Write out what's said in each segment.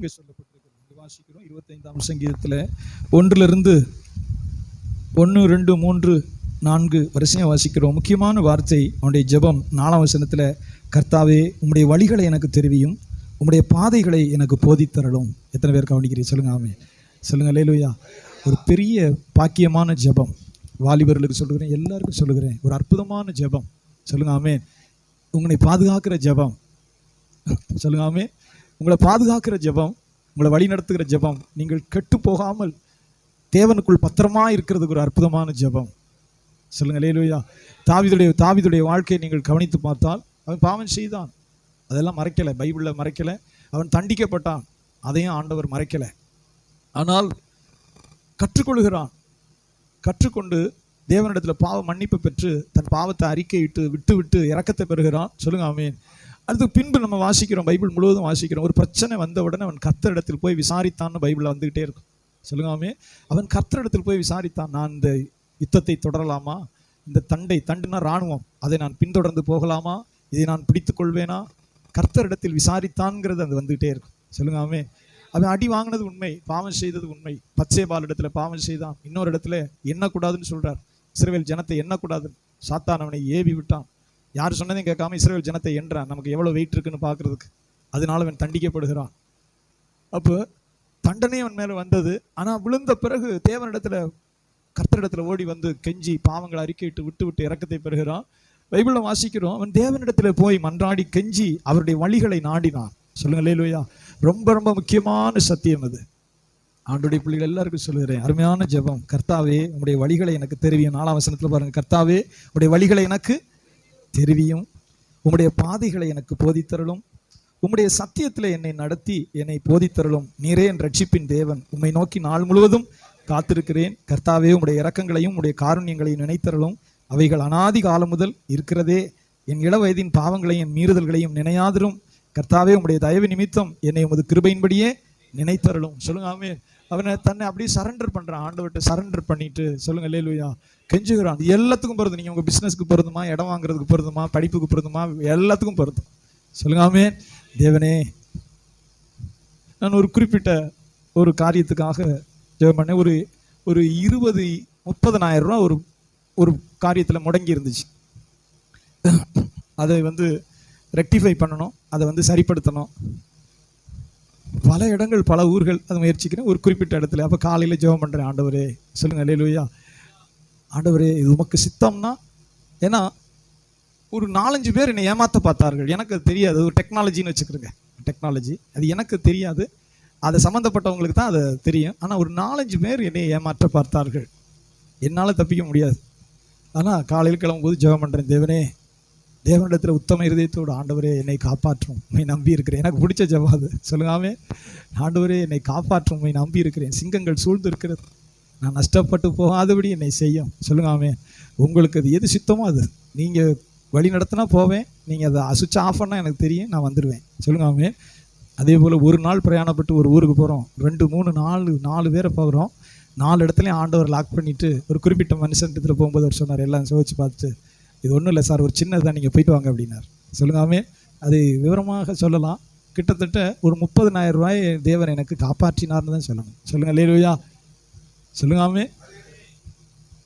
இங்கே சொல்லப்பட்டிருக்கிறது. வாசிக்கிறோம். இருபத்தைந்தாம் சங்கீதத்தில் ஒன்றிலிருந்து ஒன்று ரெண்டு மூன்று நான்கு வரிசையாக வாசிக்கிறோம். முக்கியமான வார்த்தை அவனுடைய ஜெபம். நாலாம் வசனத்தில் கர்த்தாவே உம்முடைய வழிகளை எனக்கு தெரிவியும். உம்முடைய பாதைகளை எனக்கு போதித்தரலும் எத்தனை பேர் கவனிக்கிறீங்க? சொல்லுங்க ஆமே சொல்லுங்கள் லேலுயா ஒரு பெரிய பாக்கியமான ஜெபம். வாலிபர்களுக்கு சொல்லுகிறேன் எல்லாருக்கும் சொல்லுகிறேன். ஒரு அற்புதமான ஜெபம். சொல்லுங்க ஆமே உங்களை பாதுகாக்கிற ஜெபம். சொல்லுங்க ஆமே உங்களை பாதுகாக்கிற ஜெபம் உங்களை வழி நடத்துகிற ஜெபம் நீங்கள் கெட்டு போகாமல் தேவனுக்குள் பத்திரமா இருக்கிறதுக்கு ஒரு அற்புதமான ஜெபம். சொல்லுங்க லேலுயா தாவிதுடைய தாவிதுடைய வாழ்க்கையை நீங்கள் கவனித்து பார்த்தால் அவன் பாவம் செய்தான். அதெல்லாம் மறைக்கலை பைபிளில் மறைக்கலை. அவன் தண்டிக்கப்பட்டான். அதையும் ஆண்டவர் மறைக்கலை. ஆனால் கற்றுக்கொள்கிறான். கற்றுக்கொண்டு தேவனிடத்தில் பாவ மன்னிப்பு பெற்று தன் பாவத்தை அறிக்கையிட்டு விட்டு விட்டு இறக்கத்தை பெறுகிறான். சொல்லுங்க ஆமீன். அதுக்கு பின்பு நம்ம வாசிக்கிறோம் பைபிள் முழுவதும் வாசிக்கிறோம். ஒரு பிரச்சனை வந்த உடனே அவன் கத்தரிடத்தில் போய் விசாரித்தான்னு பைபிளில் வந்துகிட்டே இருக்கும். சொல்லுங்க அவன் கத்தரிடத்தில் போய் விசாரித்தான் நான் இந்த யுத்தத்தை தொடரலாமா? இந்த தண்டை தண்டுனா இராணுவம் அதை நான் பின்தொடர்ந்து போகலாமா? இதை நான் பிடித்து கொள்வேனா? கர்த்தரிடத்தில் விசாரித்தான்ங்கிறது அது வந்துகிட்டே இருக்கும். சொல்லுங்காமே அவன் அடி வாங்கினது உண்மை பாவம் செய்தது உண்மை. பச்சை பால் இடத்துல பாவம் செய்தான். இன்னொரு இடத்துல எண்ணக்கூடாதுன்னு சொல்கிறார் இஸ்ரவேல் ஜனத்தை எண்ணக்கூடாதுன்னு சாத்தான் அவனை ஏவி விட்டான். யார் சொன்னதையும் கேட்காம இஸ்ரேல் ஜனத்தை என்றான். நமக்கு எவ்வளோ வெயிட் இருக்குன்னு பார்க்குறதுக்கு. அதனால அவன் தண்டிக்கப்படுகிறான். அப்போ தண்டனை அவன் மேலே வந்தது. ஆனால் விழுந்த பிறகு தேவனிடத்தில் கர்த்தரிடத்தில் ஓடி வந்து கெஞ்சி பாவங்களை அறிக்கையிட்டு விட்டு விட்டு இறக்கத்தை பெறுகிறான். பைபிளில் வாசிக்கிறோம். அவன் தேவனிடத்தில் போய் மன்றாடி கெஞ்சி அவருடைய வழிகளை நாடினான். சொல்லுங்கள் லேலுயா ரொம்ப ரொம்ப முக்கியமான சத்தியம் அது. ஆண்டுடைய பிள்ளைகள் எல்லாருக்கும் சொல்லுகிறேன். அருமையான ஜெபம். கர்த்தாவே உங்களுடைய வழிகளை எனக்கு தெரிவியும் நாலாம் வசனத்தில் பாருங்க. கர்த்தாவே உடைய வழிகளை எனக்கு தெரிவியும். உம்முடைய பாதைகளை எனக்கு போதித்தரலும் உம்முடைய சத்தியத்தில் என்னை நடத்தி என்னை போதித்தரலும் நீரே என் ரட்சிப்பின் தேவன். உம்மை நோக்கி நாள் முழுவதும் காத்திருக்கிறேன். கர்த்தாவே உம்முடைய இறக்கங்களையும் உடைய காருண்யங்களையும் நினைத்தரலும் அவைகள் அனாதி காலம் முதல் இருக்கிறதே. என் இள வயதின் பாவங்களையும் மீறுதல்களையும் நினையாதிரும். கர்த்தாவே உம்முடைய தயவு நிமித்தம் என்னை உமது கிருபையின்படியே நினைத்தரலும் சொல்லுங்க ஆமே அவனை தன்னை அப்படியே சரண்டர் பண்ணுறான் ஆண்டவர்கிட்ட சரண்டர் பண்ணிட்டு சொல்லுங்க லேலுயா கெஞ்சுகிறான். எல்லாத்துக்கும் பொருது நீங்கள் உங்கள் பிஸ்னஸ்க்கு பொருந்துமா இடம் வாங்குறதுக்கு பொருந்துமா படிப்புக்கு பொருந்துமா எல்லாத்துக்கும் பொருந்தும். சொல்லுங்க ஆமே தேவனே நான் ஒரு குறிப்பிட்ட ஒரு காரியத்துக்காக ஜெபம் பண்ணேன். ஒரு ஒரு இருபது முப்பதனாயிரம் ரூபா ஒரு ஒரு காரியத்தில் முடங்கி இருந்துச்சு. அதை வந்து ரெக்டிஃபை பண்ணணும். அதை வந்து சரிப்படுத்தணும். பல இடங்கள் பல ஊர்கள் அதை முயற்சிக்கிறேன். ஒரு குறிப்பிட்ட இடத்துல. அப்போ காலையில் ஜெபம் பண்ணுறேன் ஆண்டவரே சொல்லுங்கள் அல்லேலூயா ஆண்டவரே இது உமக்கு சித்தம்னா ஏன்னா ஒரு நாலஞ்சு பேர் என்னை ஏமாத்த பார்த்தார்கள். எனக்கு அது தெரியாது. ஒரு டெக்னாலஜின்னு வச்சுக்கிறேங்க டெக்னாலஜி அது எனக்கு தெரியாது. அது சம்மந்தப்பட்டவங்களுக்கு தான் அது தெரியும். ஆனால் ஒரு நாலஞ்சு பேர் என்னை ஏமாற்ற பார்த்தார்கள். என்னால் தப்பிக்க முடியாது. ஆனால் காலையில் கிளம்பும்போது ஜெபம் பண்ணுறேன் தேவனே தேவனிடத்தில் உத்தம இருதயத்தோடு ஆண்டவரே என்னை காப்பாற்றும் உண்மை நம்பி இருக்கிறேன். எனக்கு பிடிச்ச ஜெபம் அது. சொல்லுங்காமே ஆண்டவரே என்னை காப்பாற்றும் உண்மை நம்பி இருக்கிறேன். சிங்கங்கள் சூழ்ந்து இருக்கிறது. நான் நஷ்டப்பட்டு போகாதபடி என்னை செய்யும். சொல்லுங்காமே உங்களுக்கு அது எது சித்தமோ அது. நீங்கள் வழி நடத்தினா போவேன். நீங்கள் அதை அசுச்சு ஆஃப் பண்ணால் எனக்கு தெரியும் நான் வந்துடுவேன் சொல்லுங்காமே அதே போல் ஒரு நாள் பிரயாணப்பட்டு ஒரு ஊருக்கு போகிறோம் ரெண்டு மூணு நாலு நாலு பேரை போகிறோம் நாலு இடத்துலையும் ஆண்டவர் லாக் பண்ணிவிட்டு ஒரு குறிப்பிட்ட மனுஷன் இடத்துல போகும்போது அவர் சொன்னார் எல்லாம் சோதிச்சு பார்த்துட்டு இது ஒன்றும் இல்லை சார் ஒரு சின்னதாக நீங்கள் போயிட்டு வாங்க அப்படின்னார். சொல்லுங்காமே அது விவரமாக சொல்லலாம். கிட்டத்தட்ட ஒரு முப்பதனாயிரம் ரூபாய் தேவன் எனக்கு காப்பாற்றினார்னு தான் சொல்லணும். சொல்லுங்கள் லேலுயா சொல்லுங்காமே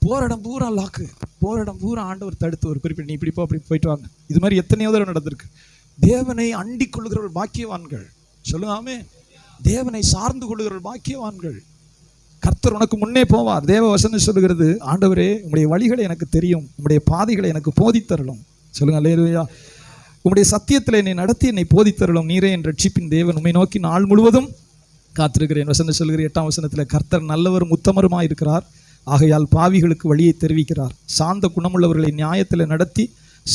போகிற இடம் பூரா லாக்கு போகிற இடம் பூரா ஆண்டவர் தடுத்து ஒரு குறிப்பிட்ட நீ இப்படி போ அப்படி போயிட்டு வாங்க. இது மாதிரி எத்தனையோ தடவை நடந்திருக்கு. தேவனை அண்டிக் கொள்கிறவர்கள் பாக்கியவான்கள். சொல்லுங்காமே தேவனை சார்ந்து கொள்கிறவர்கள் பாக்கியவான்கள். கர்த்தர் உனக்கு முன்னே போவார். தேவ வசனம் சொல்லுகிறது ஆண்டவரே உங்களுடைய வழிகளை எனக்கு தெரியும். உங்களுடைய பாதைகளை எனக்கு போதித்தரலும் சொல்லுங்க அல்லேலூயா. உங்களுடைய சத்தியத்தில் என்னை நடத்தி என்னை போதித்தரலும் நீரே என் ரட்சிப்பின் தேவன். உண்மை நோக்கி நாள் முழுவதும் காத்திருக்கிறேன். வசனம் சொல்கிற எட்டாம் வசனத்தில் கர்த்தர் நல்லவரும் உத்தமருமாக இருக்கிறார். ஆகையால் பாவிகளுக்கு வழியை தெரிவிக்கிறார். சாந்த குணமுள்ளவர்களை நியாயத்தில் நடத்தி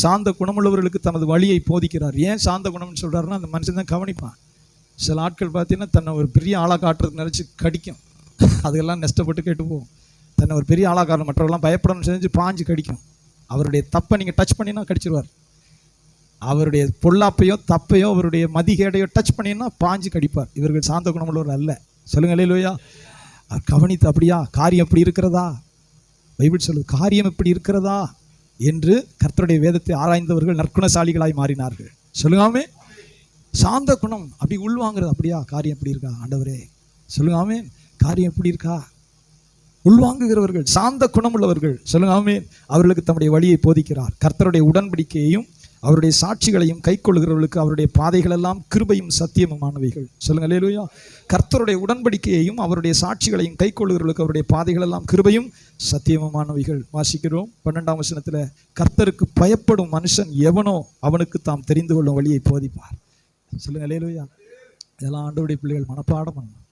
சாந்த குணமுள்ளவர்களுக்கு தனது வழியை போதிக்கிறார். ஏன் சாந்த குணம்னு சொல்கிறாருன்னா அந்த மனுஷன் தான் கவனிப்பான். சில ஆட்கள் பார்த்தீங்கன்னா தன்னை ஒரு பெரிய ஆளாக காட்டுறதுக்கு நினச்சி கடிக்கும். அதுக்கெல்லாம் நஷ்டப்பட்டு கேட்டுப்போம். தன்னை ஒரு பெரிய ஆளாக காரணம் மற்றவர்கள்லாம் பயப்படணும்னு செஞ்சு பாஞ்சு கடிக்கும். அவருடைய தப்பை நீங்கள் டச் பண்ணினா கடிச்சிருவார். அவருடைய பொல்லாப்பையோ தப்பையோ அவருடைய மதிகேடையோ டச் பண்ணினா பாஞ்சு கடிப்பார். இவர்கள் சாந்த குணமுள்ளவர் அல்ல. சொல்லுங்களே லோயா கவனித்து அப்படியா? காரியம் எப்படி இருக்கிறதா? பைபிள் சொல்லு காரியம் எப்படி இருக்கிறதா? என்று கர்த்தருடைய வேதத்தை ஆராய்ந்தவர்கள் நற்குணசாலிகளாய் மாறினார்கள். சொல்லுங்காமே சாந்த குணம் அப்படி உள்வாங்கிறது அப்படியா? காரியம் எப்படி இருக்கா? ஆண்டவரே. சொல்லுங்காமே காரியம் எப்படி இருக்கா? உள்வாங்குகிறவர்கள் சாந்த குணமுள்ளவர்கள். சொல்லுங்க ஆமே அவர்களுக்கு தம்முடைய வழியை போதிக்கிறார். கர்த்தருடைய உடன்படிக்கையையும் அவருடைய சாட்சிகளையும் கைக்கொள்கிறவர்களுக்கு அவருடைய பாதைகள் எல்லாம் கிருபையும் சத்தியமுமானவைகள் சொல்லுங்க லேலுயா கர்த்தருடைய உடன்படிக்கையையும் அவருடைய சாட்சிகளையும் கைக்கொள்கிறவர்களுக்கு அவருடைய பாதைகள் எல்லாம் கிருபையும் சத்தியமுமானவைகள் வாசிக்கிறோம். பன்னெண்டாம் வசனத்தில் கர்த்தருக்கு பயப்படும் மனுஷன் எவனோ அவனுக்கு தாம் தெரிந்து கொள்ளும் வழியை போதிப்பார். சொல்லுங்க அல்லேலூயா இதெல்லாம் ஆண்டவருடைய பிள்ளைகள் மனப்பாடம் பண்ணணும்.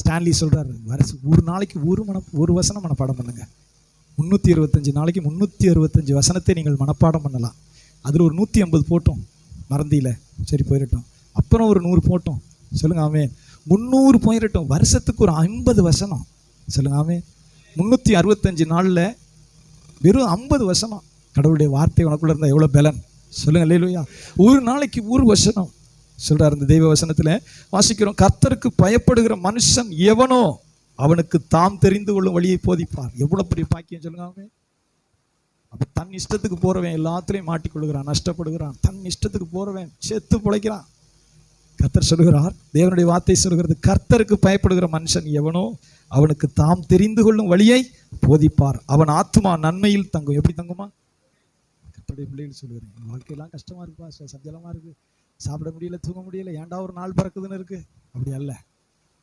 ஸ்டான்லி சொல்கிறார் வருஷ ஒரு நாளைக்கு ஒரு மன ஒரு வசனம் மனப்பாடம் பண்ணுங்க. முந்நூற்றி இருபத்தஞ்சி நாளைக்கு முந்நூற்றி அறுபத்தஞ்சு வசனத்தை நீங்கள் மனப்பாடம் பண்ணலாம். அதில் ஒரு நூற்றி ஐம்பது போட்டோம் மறந்தியில். சரி போயிடட்டும். அப்புறம் ஒரு நூறு போட்டோம். சொல்லுங்க ஆமே முந்நூறு போயிடட்டும். வருஷத்துக்கு ஒரு ஐம்பது வசனம். சொல்லுங்க ஆமே முந்நூற்றி அறுபத்தஞ்சு நாளில் வெறும் ஐம்பது வசனம். கடவுளுடைய வார்த்தை உனக்குள்ளே இருந்தால் எவ்வளோ பலன்? சொல்லுங்கள் இல்லையா ஒரு நாளைக்கு ஒரு வசனம். சொல்றார் இந்த தெய்வ வசனத்துல. வாசிக்கிறோம் கர்த்தருக்கு பயப்படுகிற மனுஷன் எவனோ அவனுக்கு தாம் தெரிந்து கொள்ளும் வழியை போதிப்பார். எவ்வளோ பெரிய பாக்கியம் சொல்லுங்க அவன் அப்போ தன் இஷ்டத்துக்கு போறவன் எல்லாத்துலயும் மாட்டிக்கொள்கிறான் நஷ்டப்படுகிறான். தன் இஷ்டத்துக்கு போறவன் செத்து பிழைக்கிறான். கர்த்தர் சொல்லுகிறார் தேவனுடைய வார்த்தை சொல்கிறது கர்த்தருக்கு பயப்படுகிற மனுஷன் எவனோ அவனுக்கு தாம் தெரிந்து கொள்ளும் வழியை போதிப்பார். அவன் ஆத்துமா நன்மையில் தங்கும். எப்படி தங்குமா? கர்த்தருடைய பிள்ளைகள் சொல்கிறேன் வாழ்க்கையெல்லாம் கஷ்டமா இருக்குப்பா ச- சஞ்சலமா இருக்கு. சாப்பிட முடியல தூங்க முடியல ஏன்டா ஒரு நாள் பிறக்குதுன்னு இருக்கு? அப்படி அல்ல.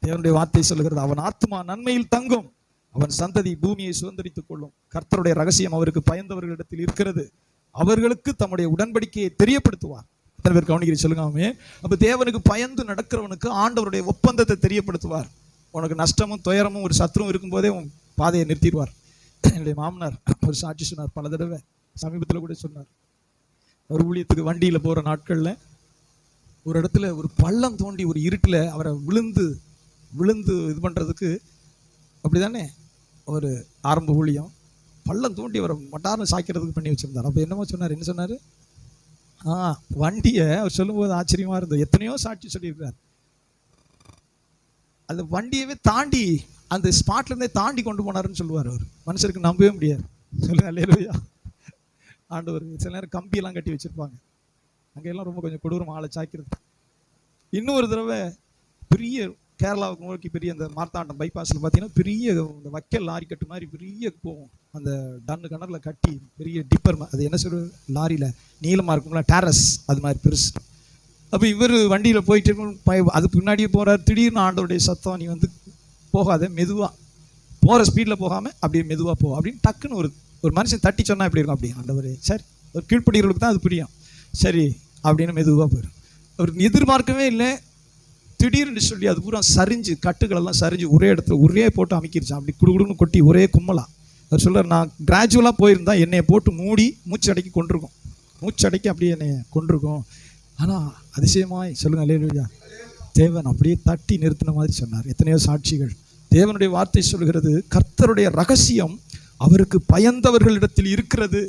தேவனுடைய வார்த்தை சொல்லுகிறது அவன் ஆத்மா நன்மையில் தங்கும். அவன் சந்ததி பூமியை சுதந்திரித்துக் கொள்ளும். கர்த்தருடைய ரகசியம் அவருக்கு பயந்தவர்களிடத்தில் இருக்கிறது. அவர்களுக்கு தம்முடைய உடன்படிக்கையை தெரியப்படுத்துவார். எத்தனை பேர் கவனிக்கிறீங்க சொல்லுங்காமே அப்ப தேவனுக்கு பயந்து நடக்கிறவனுக்கு ஆண்டவருடைய ஒப்பந்தத்தை தெரியப்படுத்துவார். உனக்கு நஷ்டமும் துயரமும் ஒரு சத்ருவும் இருக்கும்போதே உன் பாதையை நிறுத்திடுவார். என்னுடைய மாமனார் ஒரு சாட்சி சொன்னார் பல தடவை சமீபத்தில் கூட சொன்னார். ஒரு ஊழியத்துக்கு வண்டியில போற நாட்கள்ல ஒரு இடத்துல ஒரு பள்ளம் தோண்டி ஒரு இருட்டில் அவரை விழுந்து விழுந்து இது பண்ணுறதுக்கு அப்படி தானே ஒரு ஆரம்ப ஊழியம். பள்ளம் தோண்டி அவரை மட்டாரம் சாய்க்கிறதுக்கு பண்ணி வச்சுருந்தார். அப்போ என்னமோ சொன்னார் என்ன சொன்னார்? ஆ வண்டியை அவர் சொல்லும்போது ஆச்சரியமாக இருந்தது. எத்தனையோ சாட்சி சொல்லியிருக்கார் அந்த வண்டியவே தாண்டி அந்த ஸ்பாட்லேருந்தே தாண்டி கொண்டு போனாருன்னு சொல்லுவார் அவர். மனுஷருக்கு நம்பவே முடியாது. சொல்லுங்க அல்லேலூயா ஆண்டவர் சில நேரம் கம்பியெல்லாம் கட்டி வச்சிருப்பாங்க. அங்கெல்லாம் ரொம்ப கொஞ்சம் கொடூரம் ஆளை சாய்க்கிறது. இன்னொரு தடவை பெரிய கேரளாவுக்கு நோக்கி பெரிய அந்த மார்த்தாண்டம் பைபாஸில் பார்த்தீங்கன்னா பெரிய இந்த வக்கல் லாரி கட்டு மாதிரி பெரிய போகும் அந்த டன்னு கிணறுல கட்டி பெரிய டிப்பர் அது என்ன சொல்ற லாரியில் நீளமாக இருக்கும்ல டேரஸ் அது மாதிரி பெருசு. அப்போ இவர் வண்டியில் போயிட்டு இருக்கும் பய- அதுக்கு பின்னாடியே போகிறார் திடீர்னு ஆண்டோடைய சத்தம் நீ வந்து போகாத மெதுவாக போகிற ஸ்பீடில் போகாமல் அப்படியே மெதுவாக போ அப்படின்னு டக்குன்னு ஒரு ஒரு மனுஷன் தட்டி சொன்னால் எப்படி இருக்கும் அப்படி? ஆண்டவரே சரி. ஒரு கீழ்ப்படிகளுக்கு தான் அது புரியும். சரி அப்படின்னு மெதுவாக போயிடும். அவர் எதிர்பார்க்கவே இல்லை. திடீர்னு சொல்லி அது பூரா சரிஞ்சு கட்டுகளெல்லாம் சரிஞ்சு ஒரே இடத்துல ஒரே போட்டு அமைக்கிருச்சான் அப்படி குடுகுடுன்னு கொட்டி ஒரே கும்மலாக அவர் சொல்கிறார் நான் கிராஜுவலாக போயிருந்தா என்னை போட்டு மூடி மூச்சடைக்கி கொண்டிருக்கும் மூச்சடைக்கி அப்படியே என்னை கொண்டிருக்கும் ஆனால் அதிசயமாய் சொல்லுங்கள் அல்லேலூயா தேவன் அப்படியே தட்டி நிறுத்தின மாதிரி சொன்னார். எத்தனையோ சாட்சிகள். தேவனுடைய வார்த்தை சொல்கிறது கர்த்தருடைய ரகசியம் அவருக்கு பயந்தவர்களிடத்தில் இருக்கிறது.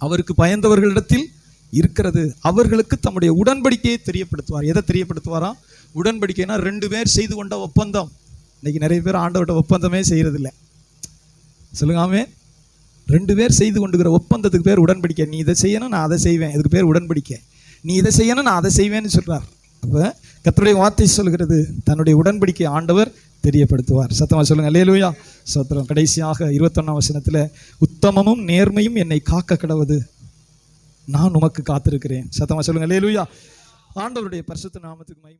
அவருக்கு பயந்தவர்களிடத்தில் இருக்கிறது. அவர்களுக்கு தம்முடைய உடன்படிக்கையை தெரியப்படுத்துவார். எதை தெரியப்படுத்துவாரா? உடன்படிக்கைனா ரெண்டு பேர் செய்து கொண்ட ஒப்பந்தம். இன்னைக்கு நிறைய பேர் ஆண்டவர்கிட்ட ஒப்பந்தமே செய்கிறதில்ல சொல்லுங்காமே ரெண்டு பேர் செய்து கொண்டுகிற ஒப்பந்தத்துக்கு பேர் உடன்படிக்கை. நீ இதை செய்யணும் நான் அதை செய்வேன். இதுக்கு பேர் உடன்படிக்கை. நீ இதை செய்யணும் நான் அதை செய்வேன்னு சொல்கிறார் அப்போ கத்தருடைய வார்த்தை சொல்கிறது தன்னுடைய உடன்படிக்கை ஆண்டவர் தெரியப்படுத்துவார். சத்தமாக சொல்லுங்கள் அல்லேலுயா சத்திரம் கடைசியாக இருபத்தொன்னாம் வசனத்தில் உத்தமமும் நேர்மையும் என்னை காக்க கடவுது. நான் உமக்கு காத்திருக்கிறேன். சத்தமா சொல்லுங்க. லேலுயா ஆண்டவருடைய பரிசுத்த நாமத்துக்கு மகிமை.